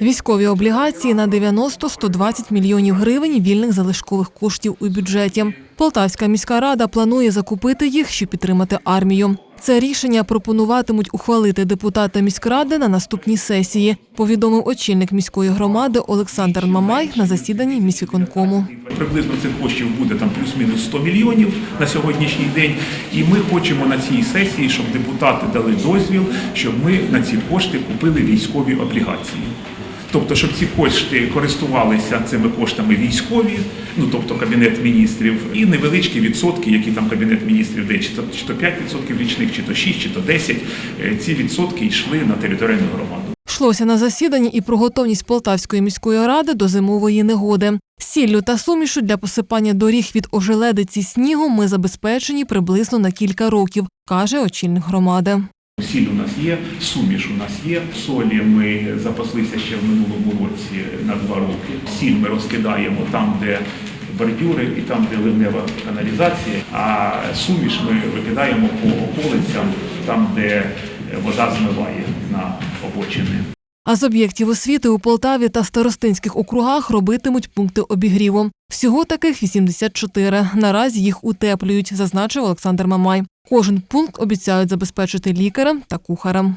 Військові облігації на 90-120 мільйонів гривень вільних залишкових коштів у бюджеті. Полтавська міська рада планує закупити їх, щоб підтримати армію. Це рішення пропонуватимуть ухвалити депутати міськради на наступній сесії, повідомив очільник міської громади Олександр Мамай на засіданні міськвиконкому. Приблизно цих коштів буде там плюс-мінус 100 мільйонів на сьогоднішній день. І ми хочемо на цій сесії, щоб депутати дали дозвіл, щоб ми на ці кошти купили військові облігації. Тобто, щоб ці кошти користувалися цими коштами військові, ну тобто кабінет міністрів, і невеличкі відсотки, які там кабінет міністрів дає, чи то, чи то 5% річних, чи то 6, чи то 10, е, ці відсотки йшли на територіальну громаду. Йшлося на засіданні і про готовність Полтавської міської ради до зимової негоди. Сіллю та сумішу для посипання доріг від ожеледиці снігу ми забезпечені приблизно на кілька років, каже очільник громади. Сіль у нас є, суміш у нас є. Солі ми запаслися ще в минулому році на два роки. Сіль ми розкидаємо там, де бордюри і там, де ливнева каналізація. А суміш ми викидаємо по околицям, там, де вода змиває на обочини. А з об'єктів освіти у Полтаві та старостинських округах робитимуть пункти обігріву. Всього таких 84. Наразі їх утеплюють, зазначив Олександр Мамай. Кожен пункт обіцяють забезпечити лікарем та кухарем.